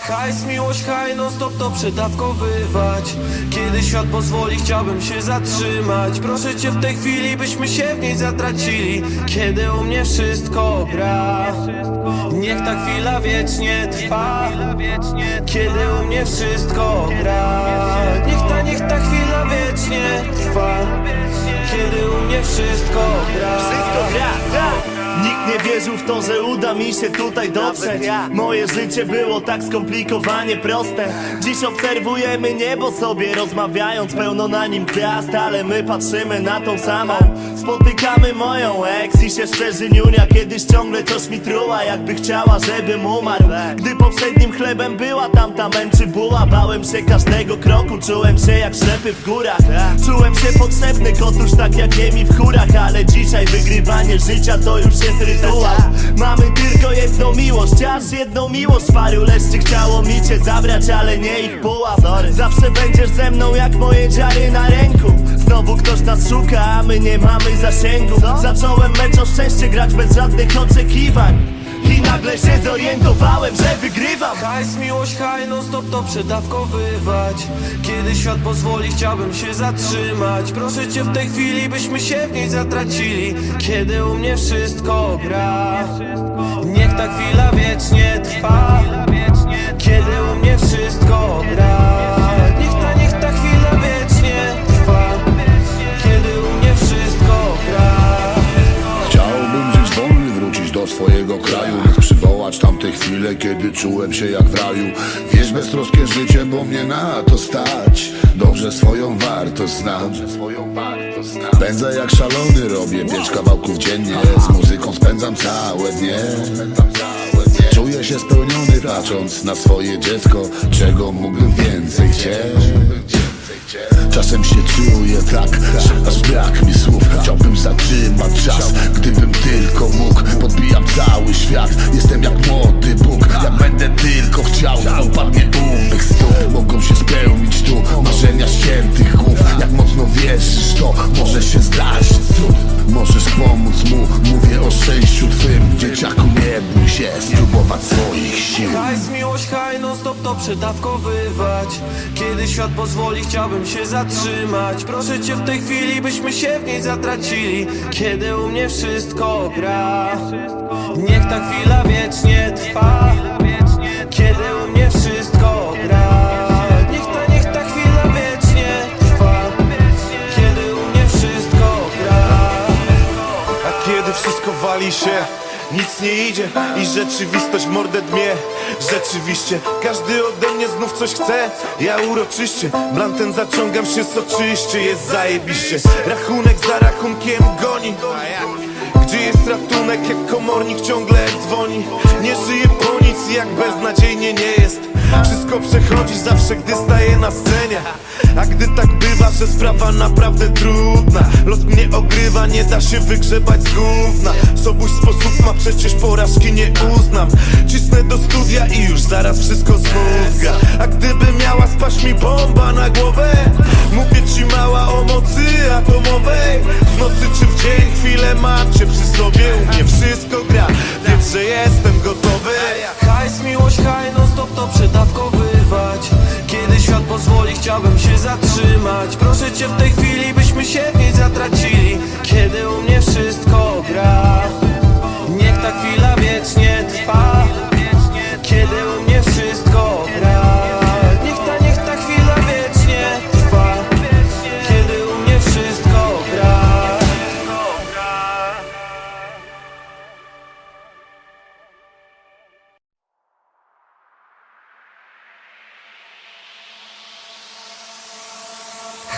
Hajs, miłość, haj, non stop to przedawkowywać Kiedy świat pozwoli, chciałbym się zatrzymać. Proszę cię w tej chwili, byśmy się w niej zatracili. Kiedy u mnie wszystko gra Niech ta chwila wiecznie trwa. Kiedy u mnie wszystko gra Niech ta, niech ta chwila wiecznie trwa. Kiedy u mnie wszystko gra. Wszystko gra, gra. Nie wierzył w to, że uda mi się tutaj dotrzeć. Moje życie było tak skomplikowanie proste. Dziś obserwujemy niebo sobie rozmawiając Pełno na nim gwiazd, ale my patrzymy na tą samą. Spotykamy moją ex i się szczerzy niunia Kiedyś ciągle coś mi truła, jakby chciała, żebym umarł. Gdy powszednim chlebem była tamta męczy buła. Bałem się każdego kroku, czułem się jak ślepy w górach. Czułem się potrzebny kotuś tak jak Emi w chórach Ale dzisiaj wygrywanie życia to już jest Mamy tylko jedną miłość, aż jedną miłość Paru leszczy chciało mi cię zabrać, ale nie ich pułap Zawsze będziesz ze mną jak moje dziary na ręku. Znowu ktoś nas szuka, a my nie mamy zasięgu. Zacząłem mecz o szczęście grać bez żadnych oczekiwań. I się zorientowałem, że wygrywam. Hajs, miłość, haj, non stop to przedawkowywać. Kiedy świat pozwoli, chciałbym się zatrzymać. Proszę cię w tej chwili, byśmy się w niej zatracili. Kiedy u mnie wszystko gra Niech ta chwila wiecznie trwa chwile, kiedy czułem się jak w raju. Wiesz, beztroskie życie, bo mnie na to stać. Dobrze swoją wartość znam. Pędzę jak szalony, robię pięć kawałków dziennie. Z muzyką spędzam całe dnie. Czuję się spełniony, patrząc na swoje dziecko Czego mógłbym więcej chcieć. Czasem się czuję tak, aż brak mi słów. Chciałbym zatrzymać czas, gdybym tylko mógł. Podbijam cały świat, chciał, upadnie u mych stóp Mogą się spełnić tu marzenia świętych głów. Jak mocno wierzysz, to może się zdarzyć cud. Możesz pomóc mu, mówię o szczęściu twym. Dzieciaku nie bój się spróbować swoich sił. Hajs, miłość, haj, stop to przedawkowywać. Kiedy świat pozwoli, chciałbym się zatrzymać. Proszę cię w tej chwili, byśmy się w niej zatracili. Kiedy u mnie wszystko gra. Niech ta chwila wiecznie trwa się nic nie idzie i rzeczywistość mordę dmie. Rzeczywiście, każdy ode mnie znów coś chce. Ja uroczyście, blantem zaciągam się soczyście. Jest zajebiście, rachunek za rachunkiem goni. Gdzie jest ratunek, jak komornik ciągle dzwoni? Nie żyje po nic, jak beznadziejnie nie jest. Wszystko przechodzi zawsze, gdy staję na scenie. A gdy tak bywa, że sprawa naprawdę trudna. Los mnie ogrywa, nie da się wygrzebać z gówna Sobuś sposób ma, przecież porażki nie uznam. Cisnę do studia i już zaraz wszystko znów A gdyby miała spaść mi bomba na głowę Mówię ci mała o mocy atomowej. W nocy czy w dzień chwilę mam cię przy sobie U mnie wszystko gra, więc że jestem gotowy. Hajs, miłość, haj, non stop to przedawkowywać Kiedy świat pozwoli, chciałbym się zatrzymać. Proszę cię w tej chwili, byśmy się w niej zatracili. Kiedy u mnie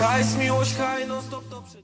Hajs, miłość, haj, non stop to przed...